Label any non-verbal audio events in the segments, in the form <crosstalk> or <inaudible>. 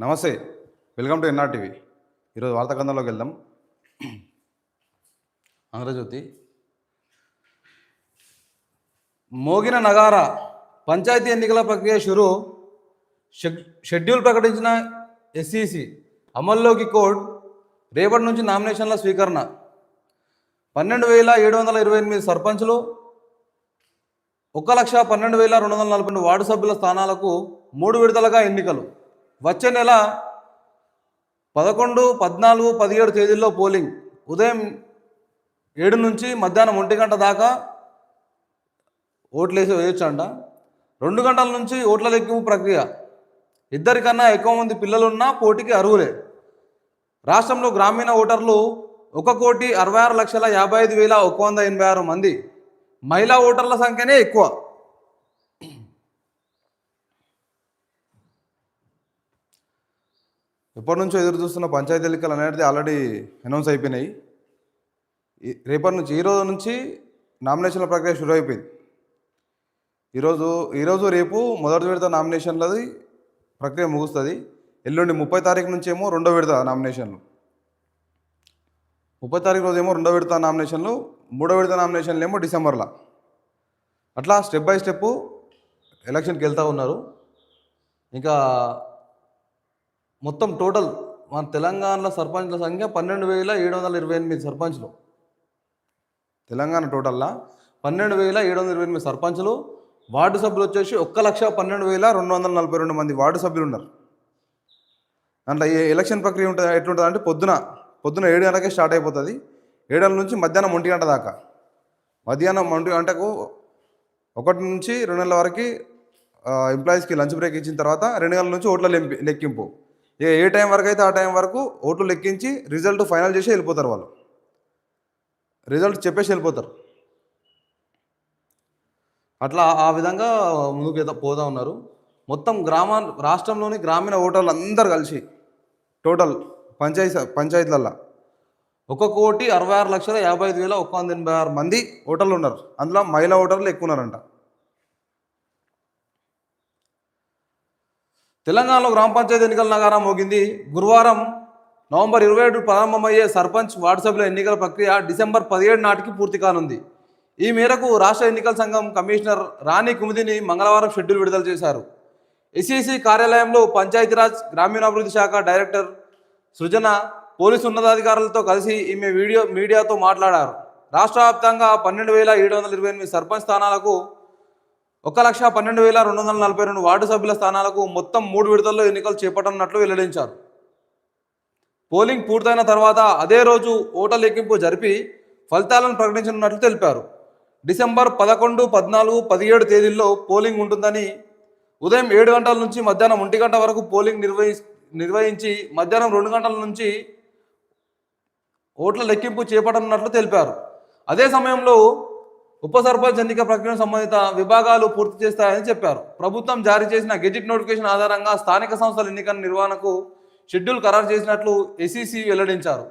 నమస్తే welcome to NR TV. ఈరోజు వార్తాకందంలోకి వెళ్దాం. ఆంధ్రజ్యోతి మోగిన నగార పంచాయతీ ఎన్నికల ప్రక్రియ షురు. షెడ్- షెడ్యూల్ ప్రకటించిన ఎస్ఈసి అమల్లోకి కోడ్ రేపటి నుంచి నామినేషన్ల స్వీకరణ. పన్నెండు వేల ఏడు వందల ఇరవై ఎనిమిది సర్పంచ్లు ఒక లక్ష పన్నెండు వేల రెండు వందల నలభై రెండు వార్డు సభ్యుల స్థానాలకు మూడు విడతలుగా ఎన్నికలు. వచ్చే నెల పదకొండు పద్నాలుగు పదిహేడు తేదీల్లో పోలింగ్. ఉదయం ఏడు నుంచి మధ్యాహ్నం ఒంటి గంట దాకా ఓట్లేసి వేయొచ్చు అంట రెండు గంటల నుంచి ఓట్ల లెక్కింపు ప్రక్రియ. ఇద్దరికన్నా ఎక్కువ మంది పిల్లలున్నా పోటీకి అర్హులే. రాష్ట్రంలో గ్రామీణ ఓటర్లు ఒక కోటి అరవై ఆరు లక్షల యాభై ఐదు వేల ఒక వంద ఎనభై ఆరు మంది. మహిళా ఓటర్ల సంఖ్యనే ఎక్కువ. ఎప్పటి నుంచో ఎదురు చూస్తున్న పంచాయతీ ఎన్నికలు అనేది ఆల్రెడీ అనౌన్స్ అయిపోయినాయి. ఈ- రేపటి నుంచి ఈ రోజు నుంచి నామినేషన్ల ప్రక్రియ షురు అయిపోయింది. ఈరోజు ఈరోజు రేపు మొదటి విడత నామినేషన్లది ప్రక్రియ ముగుస్తుంది. ఎల్లుండి ముప్పై తారీఖు నుంచి ఏమో రెండో విడత నామినేషన్లు ముప్పై తారీఖు రోజు ఏమో రెండో విడత నామినేషన్లు మూడో విడత నామినేషన్లు ఏమో డిసెంబర్లో. అట్లా స్టెప్ బై స్టెప్ ఎలక్షన్కి వెళ్తూ ఉన్నారు. ఇంకా మొత్తం టోటల్ మన తెలంగాణలో సర్పంచ్ల సంఖ్య పన్నెండు వేల ఏడు వందల ఇరవై ఎనిమిది సర్పంచ్లు. తెలంగాణ టోటల్లా పన్నెండు వేల ఏడు వందల ఇరవై ఎనిమిది సర్పంచ్లు. వార్డు సభ్యులు వచ్చేసి ఒక్క లక్ష పన్నెండు వేల రెండు వందల నలభై రెండు మంది వార్డు సభ్యులు ఉన్నారు. అంటే ఈ ఎలక్షన్ ప్రక్రియ ఉంటుంది ఎట్లుంటుంది అంటే పొద్దున పొద్దున ఏడు గంటలకే స్టార్ట్ అయిపోతుంది. ఏడు నుంచి మధ్యాహ్నం ఒంటి గంట దాకా. మధ్యాహ్నం ఒంటి గంటకు ఒకటి నుంచి రెండు నెలల వరకు ఎంప్లాయీస్కి లంచ్ బ్రేక్ ఇచ్చిన తర్వాత రెండు గంటల నుంచి ఓట్ల లెంపి లెక్కింపు. ఇక ఏ టైం వరకు అయితే ఆ టైం వరకు ఓట్లు లెక్కించి రిజల్ట్ ఫైనల్ చేసి వెళ్ళిపోతారు వాళ్ళు. రిజల్ట్ చెప్పేసి వెళ్ళిపోతారు. అట్లా ఆ విధంగా ముందుకు పోతా ఉన్నారు. మొత్తం గ్రామా రాష్ట్రంలోని గ్రామీణ ఓటర్లు అందరు కలిసి టోటల్ పంచాయతీ పంచాయతీలల్లో ఒక కోటి అరవై ఆరు లక్షల యాభై ఐదు వేల ఒక వంద ఎనభై ఆరు మంది ఓటర్లు ఉన్నారు. అందులో మహిళా ఓటర్లు ఎక్కువ ఉన్నారంట. తెలంగాణలో గ్రామ పంచాయతీ ఎన్నికల నగారం మోగింది. గురువారం నవంబర్ ఇరవై ఏడు ప్రారంభమయ్యే సర్పంచ్ వార్డు సభ్యుల ఎన్నికల ప్రక్రియ డిసెంబర్ పదిహేడు నాటికి పూర్తి కానుంది. ఈ మేరకు రాష్ట్ర ఎన్నికల సంఘం కమిషనర్ రాణి కుముదిని మంగళవారం షెడ్యూల్ విడుదల చేశారు. ఎస్ఈసి కార్యాలయంలో పంచాయతీరాజ్ గ్రామీణాభివృద్ధి శాఖ డైరెక్టర్ సృజన పోలీసు ఉన్నతాధికారులతో కలిసి ఈమె వీడియో మీడియాతో మాట్లాడారు. రాష్ట్ర వ్యాప్తంగా పన్నెండు వేల ఏడు వందల ఇరవై ఎనిమిది సర్పంచ్ స్థానాలకు ఒక లక్ష పన్నెండు వేల రెండు వందల నలభై రెండు వార్డు సభ్యుల స్థానాలకు మొత్తం మూడు విడతల్లో ఎన్నికలు చేపట్టనున్నట్లు వెల్లడించారు. పోలింగ్ పూర్తయిన తర్వాత అదే రోజు ఓట్ల లెక్కింపు జరిపి ఫలితాలను ప్రకటించనున్నట్లు తెలిపారు. డిసెంబర్ పదకొండు పద్నాలుగు పదిహేడు తేదీల్లో పోలింగ్ ఉంటుందని ఉదయం ఏడు గంటల నుంచి మధ్యాహ్నం ఒంటి గంట వరకు పోలింగ్ నిర్వహి నిర్వహించి మధ్యాహ్నం రెండు గంటల నుంచి ఓట్ల లెక్కింపు చేపట్టనున్నట్లు తెలిపారు. అదే సమయంలో ఉప సర్పంచ్ ఎన్నిక ప్రక్రియను సంబంధిత విభాగాలు పూర్తి చేస్తాయని చెప్పారు. ప్రభుత్వం జారీ చేసిన గెజిట్ నోటిఫికేషన్ ఆధారంగా స్థానిక సంస్థల ఎన్నికల నిర్వహణకు షెడ్యూల్ ఖరారు చేసినట్లు ఎసిసి వెల్లడించారు.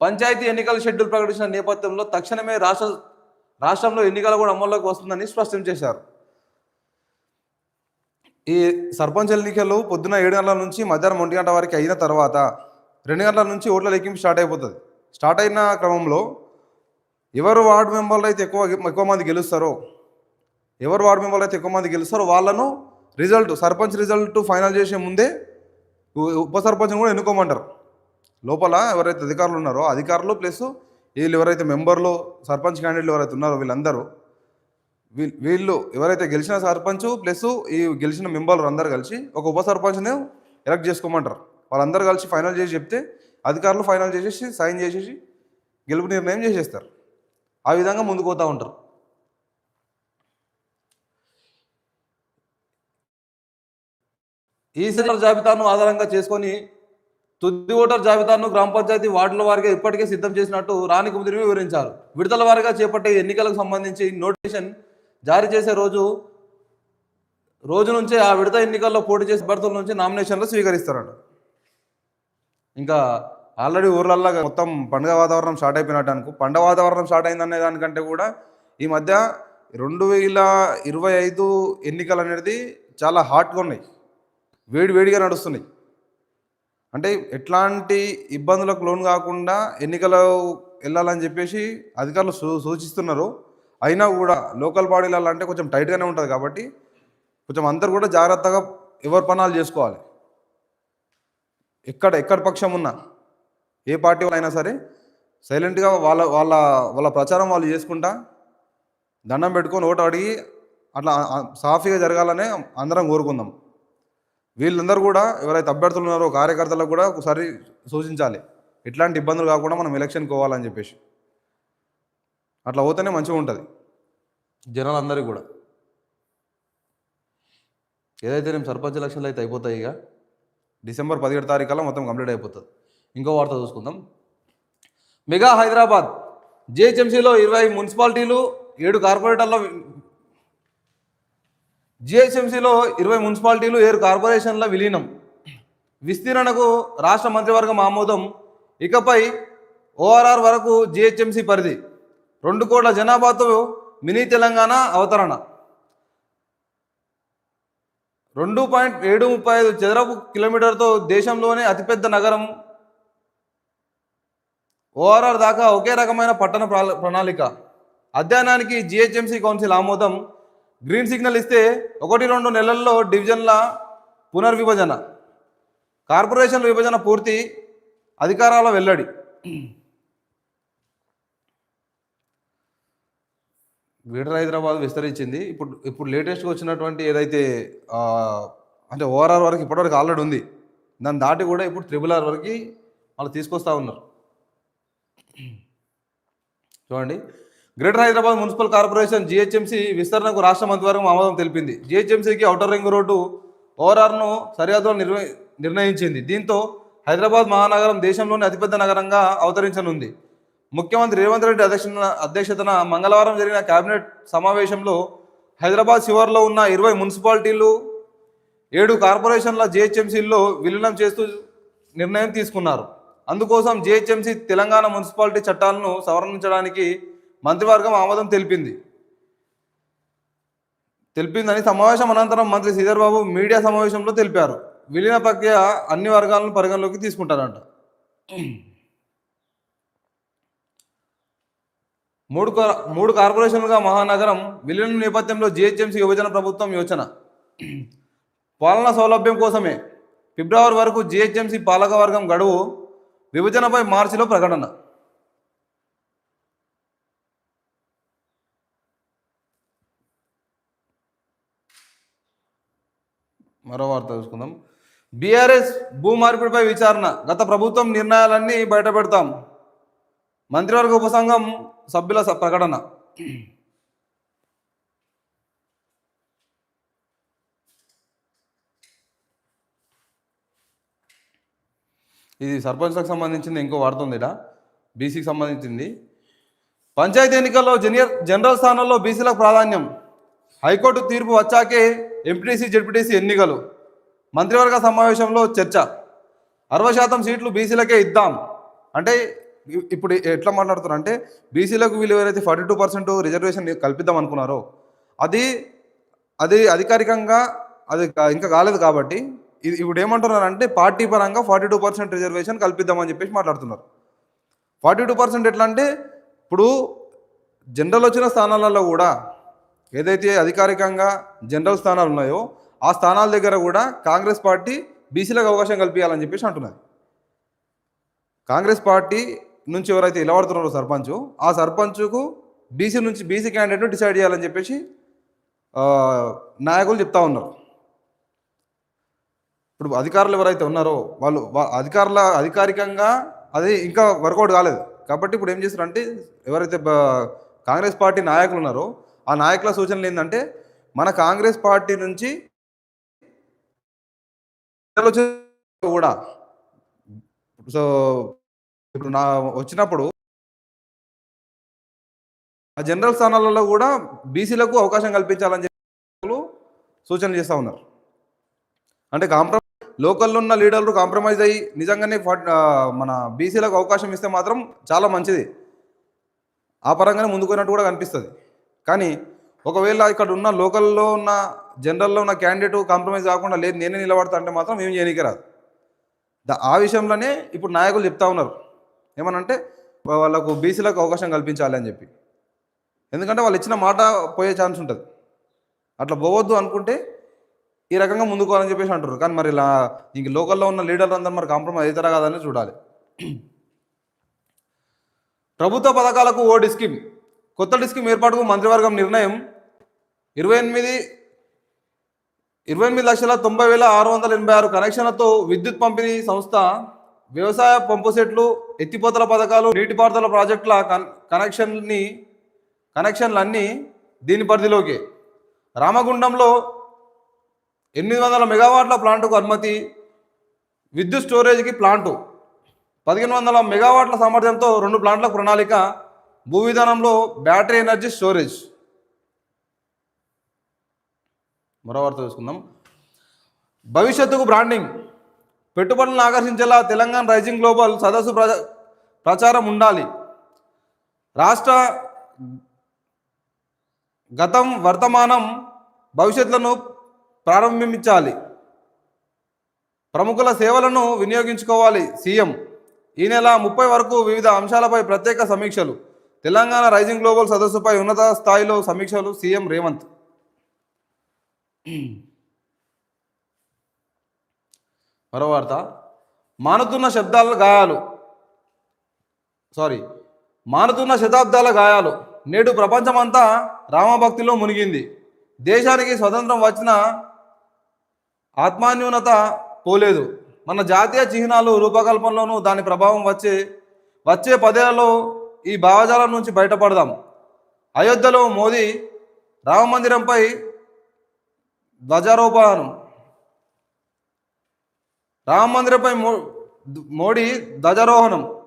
పంచాయతీ ఎన్నికల షెడ్యూల్ ప్రకటించిన నేపథ్యంలో తక్షణమే రాష్ట్ర రాష్ట్రంలో ఎన్నికలు కూడా అమల్లోకి వస్తుందని స్పష్టం చేశారు. ఈ సర్పంచ్ ఎన్నికలు పొద్దున ఏడు గంటల నుంచి మధ్యాహ్నం ఒంటి గంట వరకు అయిన తర్వాత రెండు గంటల నుంచి ఓట్ల లెక్కింపు స్టార్ట్ అయిపోతుంది. స్టార్ట్ అయిన క్రమంలో ఎవరు వార్డు మెంబర్లు అయితే ఎక్కువ ఎక్కువ మంది గెలుస్తారో ఎవరు వార్డు మెంబర్లు అయితే ఎక్కువ మంది గెలుస్తారో వాళ్ళను రిజల్ట్ సర్పంచ్ రిజల్ట్ ఫైనల్ చేసే ముందే ఉప సర్పంచ్ని కూడా ఎన్నుకోమంటారు. లోపల ఎవరైతే అధికారులు ఉన్నారో అధికారులు ప్లస్ వీళ్ళు ఎవరైతే మెంబర్లు సర్పంచ్ క్యాండిడేట్లు ఎవరైతే ఉన్నారో వీళ్ళందరూ వీ- వీళ్ళు ఎవరైతే గెలిచిన సర్పంచ్ ప్లస్ ఈ గెలిచిన మెంబర్లు అందరు కలిసి ఒక ఉప సర్పంచ్ని ఎలక్ట్ చేసుకోమంటారు. వాళ్ళందరూ కలిసి ఫైనల్ చేసి చెప్తే అధికారులు ఫైనల్ చేసేసి సైన్ చేసేసి గెలుపు నిర్ణయం చేసేస్తారు. ఆ విధంగా ముందుకు పోతూ ఉంటారు. ఈ జాబితాను ఆధారంగా చేసుకొని తుది ఓటర్ జాబితాను గ్రామ పంచాయతీ వార్డుల వారిగా ఇప్పటికే సిద్ధం చేసినట్టు రాణి కుముదిరి వివరించారు. విడుదల వారిగా చేపట్టే ఎన్నికలకు సంబంధించి నోటిఫికేషన్ జారీ చేసే రోజు రోజు నుంచే ఆ విడత ఎన్నికల్లో పోటీ చేసే అభ్యర్థుల నుంచి నామినేషన్లు స్వీకరిస్తారట. ఇంకా ఆల్రెడీ ఊర్లల్లో మొత్తం పండుగ వాతావరణం స్టార్ట్ అయిపోయినట్టు అనుకో. పండుగ వాతావరణం స్టార్ట్ అయిందనే దానికంటే కూడా ఈ మధ్య రెండు వేల ఇరవై ఐదు ఎన్నికలు అనేది చాలా హాట్గా ఉన్నాయి. వేడి వేడిగా నడుస్తున్నాయి. అంటే ఎట్లాంటి ఇబ్బందులకు లోన్ కాకుండా ఎన్నికలు వెళ్ళాలని చెప్పేసి అధికారులు సూ సూచిస్తున్నారు. అయినా కూడా లోకల్ బాడీలలో అంటే కొంచెం టైట్గానే ఉంటుంది కాబట్టి కొంచెం అందరు కూడా జాగ్రత్తగా ఎవరి పనాలు చేసుకోవాలి. ఎక్కడ ఎక్కడ పక్షం ఉన్నా. ఏ పార్టీ అయినా సరే సైలెంట్గా వాళ్ళ వాళ్ళ వాళ్ళ ప్రచారం వాళ్ళు చేసుకుంటా దండం పెట్టుకొని ఓటు అడిగి అట్లా సాఫీగా జరగాలనే అందరం కోరుకుందాం. వీళ్ళందరూ కూడా ఎవరైతే అభ్యర్థులు ఉన్నారో కార్యకర్తలకు కూడా ఒకసారి సూచించాలి. ఎట్లాంటి ఇబ్బందులు కాకుండా మనం ఎలక్షన్ పోవాలని చెప్పేసి. అట్లా పోతేనే మంచిగా ఉంటుంది. జనాలందరికీ కూడా. ఏదైతే నేను సర్పంచ్ ఎలక్షన్లు అయితే అయిపోతాయి ఇక డిసెంబర్ పదిహేడు తారీఖు మొత్తం కంప్లీట్ అయిపోతుంది. ఇంకో వార్త చూసుకుందాం. మెగా హైదరాబాద్ జిహెచ్ఎంసీలో ఇరవై మున్సిపాలిటీలు ఏడు కార్పొరేటర్ల జిహెచ్ఎంసీలో ఇరవై మున్సిపాలిటీలు ఏడు కార్పొరేషన్ల విలీనం. విస్తీర్ణకు రాష్ట్ర మంత్రివర్గం ఆమోదం. ఇకపై ఓఆర్ఆర్ వరకు జిహెచ్ఎంసీ పరిధి. రెండు కోట్ల జనాభాతో మినీ తెలంగాణ అవతరణ. రెండు పాయింట్ ఏడు ముప్పై ఐదు చదరపు కిలోమీటర్తో దేశంలోనే అతిపెద్ద నగరం ఓఆర్ఆర్ దాకా ఒకే రకమైన పట్టణ ప్రా- ప్రణాళిక. అధ్యయనానికి జిహెచ్ఎంసీ కౌన్సిల్ ఆమోదం. గ్రీన్ సిగ్నల్ ఇస్తే ఒకటి రెండు నెలల్లో డివిజన్ల పునర్విభజన. కార్పొరేషన్ల విభజన పూర్తి అధికారాల వెల్లడి. గ్రేటర్ హైదరాబాద్ విస్తరించింది. ఇప్పుడు ఇప్పుడు లేటెస్ట్గా వచ్చినటువంటి ఏదైతే అంటే ఓఆర్ఆర్ వరకు ఇప్పటివరకు ఆల్రెడీ ఉంది. దాన్ని దాటి కూడా ఇప్పుడు త్రిబుల్ ఆర్ వరకు వాళ్ళు తీసుకొస్తా ఉన్నారు. చూడండి. Greater Hyderabad municipal corporation GHMC విస్తరణకు రాష్ట్ర మంత్రివర్గం ఆమోదం తెలిపింది. జిహెచ్ఎంసీకి ఔటర్ రింగ్ రోడ్డు ఓఆర్ఆర్ను సరిహద్దులో నిర్వ నిర్ణయించింది. దీంతో హైదరాబాద్ మహానగరం దేశంలోని అతిపెద్ద నగరంగా అవతరించనుంది. ముఖ్యమంత్రి రేవంత్ రెడ్డి అధ్యక్షన అధ్యక్షతన మంగళవారం జరిగిన కేబినెట్ సమావేశంలో హైదరాబాద్ శివార్లో ఉన్న ఇరవై మున్సిపాలిటీలు ఏడు కార్పొరేషన్ల జిహెచ్ఎంసీల్లో విలీనం చేస్తూ నిర్ణయం తీసుకున్నారు. అందుకోసం జిహెచ్ఎంసీ తెలంగాణ మున్సిపాలిటీ చట్టాలను సవరించడానికి మంత్రివర్గం ఆమోదం తెలిపింది. తెలిపిందని సమావేశం అనంతరం మంత్రి శ్రీధర్ బాబు మీడియా సమావేశంలో తెలిపారు. విలీన ప్రక్రియ అన్ని వర్గాలను పరిగణలోకి తీసుకుంటారంట. మూడు మూడు కార్పొరేషన్లుగా మహానగరం విలీనం నేపథ్యంలో జిహెచ్ఎంసీ విభజన ప్రభుత్వం యోచన. పాలనా సౌలభ్యం కోసమే. ఫిబ్రవరి వరకు జిహెచ్ఎంసీ పాలకవర్గం గడువు విభజనపై మార్చిలో ప్రకటన. మరో వార్త చూసుకుందాం బీఆర్ఎస్ భూ మార్పిడిపై విచారణ. గత ప్రభుత్వం నిర్ణయాలన్నీ బయటపెడతాం. మంత్రివర్గ ఉపసంఘం సభ్యుల స- ప్రకటన. ఇది సర్పంచ్లకు సంబంధించింది ఇంకో వార్త ఉంది బీసీకి సంబంధించింది. పంచాయతీ ఎన్నికల్లో జూనియర్ జనరల్ స్థానంలో బీసీలకు ప్రాధాన్యం. హైకోర్టు తీర్పు వచ్చాకే ఎంపీటీసీ జెడ్పీటీసీ ఎన్నికలు. మంత్రివర్గ సమావేశంలో చర్చ. అరవై శాతం సీట్లు బీసీలకే ఇద్దాం. అంటే ఇప్పుడు ఎట్లా మాట్లాడుతున్నారు అంటే బీసీలకు వీళ్ళు ఎవరైతే ఫార్టీ టూ పర్సెంట్ రిజర్వేషన్ కల్పిద్దాం అనుకున్నారో అది అది అధికారికంగా అది కా- ఇంకా కాలేదు కాబట్టి ఇప్పుడు ఏమంటున్నారు అంటే పార్టీ పరంగా ఫార్టీ టూ పర్సెంట్ రిజర్వేషన్ కల్పిద్దామని చెప్పేసి మాట్లాడుతున్నారు. ఫార్టీ టూ పర్సెంట్ ఎట్లా అంటే ఇప్పుడు జనరల్ వచ్చిన స్థానాలలో కూడా ఏదైతే అధికారికంగా జనరల్ స్థానాలు ఉన్నాయో ఆ స్థానాల దగ్గర కూడా కాంగ్రెస్ పార్టీ బీసీలకు అవకాశం కల్పించాలని చెప్పేసి అంటున్నది. కాంగ్రెస్ పార్టీ నుంచి ఎవరైతే నిలబడుతున్నారో సర్పంచ్ ఆ సర్పంచ్కు బీసీ నుంచి బీసీ క్యాండిడేట్ను డిసైడ్ చేయాలని చెప్పేసి నాయకులు చెప్తా ఉన్నారు. ఇప్పుడు అధికారులు ఎవరైతే ఉన్నారో వాళ్ళు అధికారుల అధికారికంగా అది ఇంకా వర్కౌట్ కాలేదు. కాబట్టి ఇప్పుడు ఏం చేస్తారంటే ఎవరైతే కాంగ్రెస్ పార్టీ నాయకులు ఉన్నారో ఆ నాయకుల సూచనలు ఏంటంటే మన కాంగ్రెస్ పార్టీ నుంచి <unintelligible> కూడా సో ఇప్పుడు నా వచ్చినప్పుడు ఆ జనరల్ స్థానాలలో కూడా బీసీలకు అవకాశం కల్పించాలని చెప్పి సూచనలు చేస్తూ ఉన్నారు. అంటే కాంప్రమైజ్ లోకల్లో ఉన్న లీడర్లు కాంప్రమైజ్ అయ్యి నిజంగానే మన బీసీలకు అవకాశం ఇస్తే మాత్రం చాలా మంచిది. ఆ పరంగానే ముందుకున్నట్టు కూడా కనిపిస్తుంది. కానీ ఒకవేళ ఇక్కడ ఉన్న లోకల్లో ఉన్న జనరల్లో ఉన్న క్యాండిడేట్ కాంప్రమైజ్ కాకుండా లేదు నేనే నిలబడతా అంటే మాత్రం ఏం చేయనీకి రాదు ఆ విషయంలోనే ఇప్పుడు నాయకులు చెప్తా ఉన్నారు. ఏమనంటే వాళ్ళకు బీసీలకు అవకాశం కల్పించాలి అని చెప్పి. ఎందుకంటే వాళ్ళు ఇచ్చిన మాట పోయే ఛాన్స్ ఉంటుంది. అట్లా పోవద్దు అనుకుంటే ఈ రకంగా ముందుకోవాలని చెప్పేసి అంటారు కానీ మరి ఇలా ఇంక లోకల్లో ఉన్న లీడర్లు అందరూ మరి కాంప్రమైజ్ అవుతారా కాదని చూడాలి. ప్రభుత్వ పథకాలకు ఓ డిస్కీమ్ కొత్త డిస్కీమ్ ఏర్పాటుకు మంత్రివర్గం నిర్ణయం. ఇరవై ఎనిమిది ఇరవై ఎనిమిది లక్షల తొంభై వేల ఆరు వందల ఎనభై ఆరు కనెక్షన్లతో విద్యుత్ పంపిణీ సంస్థ వ్యవసాయ పంపు సెట్లు ఎత్తిపోతల పథకాలు నీటిపారుదల ప్రాజెక్టుల కన్ కనెక్షన్ని కనెక్షన్లన్నీ దీని పరిధిలోకి. రామగుండంలో ఎనిమిది వందల మెగావాట్ల ప్లాంటుకు అనుమతి. విద్యుత్ స్టోరేజ్కి ప్లాంటు. పదిహేను వందల మెగావాట్ల సామర్థ్యంతో రెండు ప్లాంట్ల ప్రణాళిక. భూ విధానంలో బ్యాటరీ ఎనర్జీ స్టోరేజ్. మరో వార్త చూసుకుందాం. భవిష్యత్తుకు బ్రాండింగ్. పెట్టుబడులను ఆకర్షించేలా తెలంగాణ రైజింగ్ గ్లోబల్ సదస్సు ప్రచారం ఉండాలి. రాష్ట్ర గతం వర్తమానం భవిష్యత్తులను ప్రారంభించాలి. ప్రముఖుల సేవలను వినియోగించుకోవాలి. సీఎం ఈ నెల ముప్పై వరకు వివిధ అంశాలపై ప్రత్యేక సమీక్షలు. తెలంగాణ రైజింగ్ గ్లోబల్ సదస్సుపై ఉన్నత స్థాయిలో సమీక్షలు సీఎం రేవంత్. మరో వార్త. మానుతున్న శబ్దాల గాయాలు. సారీ మానుతున్న శతాబ్దాల గాయాలు. నేడు ప్రపంచమంతా రామభక్తిలో మునిగింది. దేశానికి స్వతంత్రం వచ్చిన ఆత్మాన్యూనత పోలేదు. మన జాతీయ చిహ్నాలు రూపకల్పనలోనూ దాని ప్రభావం వచ్చే వచ్చే పదేళ్ళలో ఈ భావజాలం నుంచి బయటపడదాం. అయోధ్యలో మోదీ రామ మందిరంపై ధ్వజారోపణం. రామ మందిరంపై మో మోడీ ధ్వజారోహణం.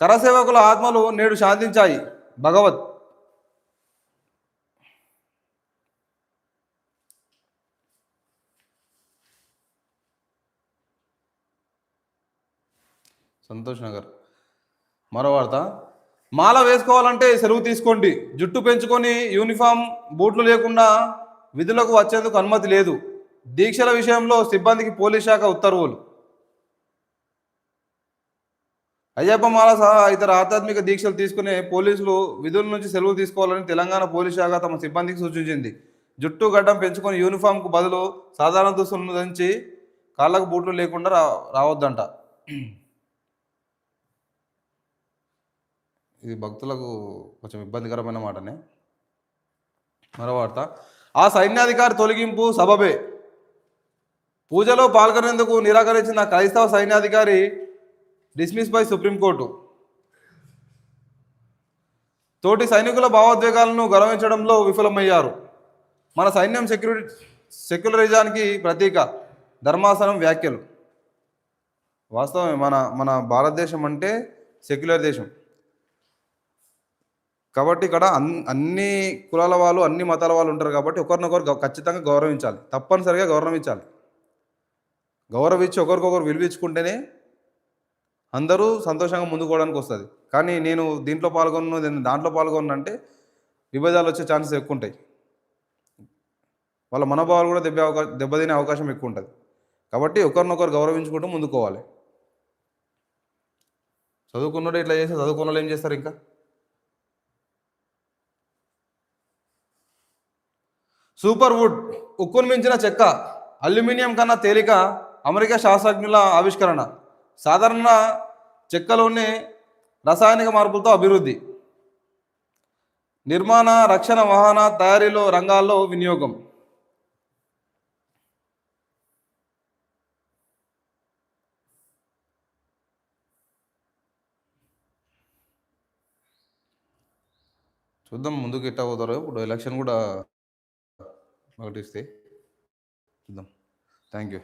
కరసేవకుల ఆత్మలు నేడు శాంతించాయి. భగవత్ సంతోష్ నగర్. మరో వార్త. మాల వేసుకోవాలంటే సెలవు తీసుకోండి. జుట్టు పెంచుకొని యూనిఫామ్ బూట్లు లేకుండా విధులకు వచ్చేందుకు అనుమతి లేదు. దీక్షల విషయంలో సిబ్బందికి పోలీస్ శాఖ ఉత్తర్వులు. అయ్యప్ప మాల సహా ఇతర ఆధ్యాత్మిక దీక్షలు తీసుకునే పోలీసులు విధుల నుంచి సెలవు తీసుకోవాలని తెలంగాణ పోలీస్ శాఖ తమ సిబ్బందికి సూచించింది. జుట్టు గడ్డం పెంచుకొని యూనిఫామ్కు బదులు సాధారణ దుస్తులను ధరించి కాళ్ళకు బూట్లు లేకుండా రా రావద్దంట. ఇది భక్తులకు కొంచెం ఇబ్బందికరమైన మాటనే. మరో వార్త ఆ సైన్యాధికారి తొలగింపు సబబే. పూజలో పాల్గొనేందుకు నిరాకరించిన క్రైస్తవ సైన్యాధికారి డిస్మిస్ బై సుప్రీంకోర్టు తోటి సైనికుల భావోద్వేగాలను గౌరవించడంలో విఫలమయ్యారు. మన సైన్యం సెక్యూరిటీ సెక్యులరిజానికి ప్రతీక ధర్మాసనం వ్యాఖ్యలు. వాస్తవమే మన మన భారతదేశం అంటే సెక్యులర్ దేశం. కాబట్టి ఇక్కడ అన్ అన్ని కులాల వాళ్ళు అన్ని మతాల వాళ్ళు ఉంటారు కాబట్టి ఒకరినొకరు ఖచ్చితంగా గౌరవించాలి. తప్పనిసరిగా గౌరవించాలి. గౌరవించి ఒకరికొకరు విలువించుకుంటేనే అందరూ సంతోషంగా ముందుకోవడానికి వస్తుంది. కానీ నేను దీంట్లో పాల్గొను నేను దాంట్లో పాల్గొన్న అంటే విభేదాలు వచ్చే ఛాన్సెస్ ఎక్కువ ఉంటాయి వాళ్ళ మనోభావాలు కూడా దెబ్బ అవకాశం దెబ్బతినే అవకాశం ఎక్కువ ఉంటుంది కాబట్టి ఒకరినొకరు గౌరవించుకుంటూ ముందుకోవాలి. చదువుకున్నోడు ఇట్లా చేస్తే చదువుకున్న వాళ్ళు ఏం చేస్తారు ఇంకా? సూపర్ వుడ్ ఉక్కును మించిన చెక్క అల్యూమినియం కన్నా తేలిక అమెరికా శాస్త్రజ్ఞుల ఆవిష్కరణ. సాధారణ చెక్కలోనే రసాయనిక మార్పులతో అభివృద్ధి. నిర్మాణ రక్షణ వాహన తయారీలో రంగాల్లో వినియోగం. చూద్దాం ముందుకు ఎట్టా పోతారో. ఇప్పుడు ఎలక్షన్ కూడా ఒకటి ఇస్తే చూద్దాం థ్యాంక్ యూ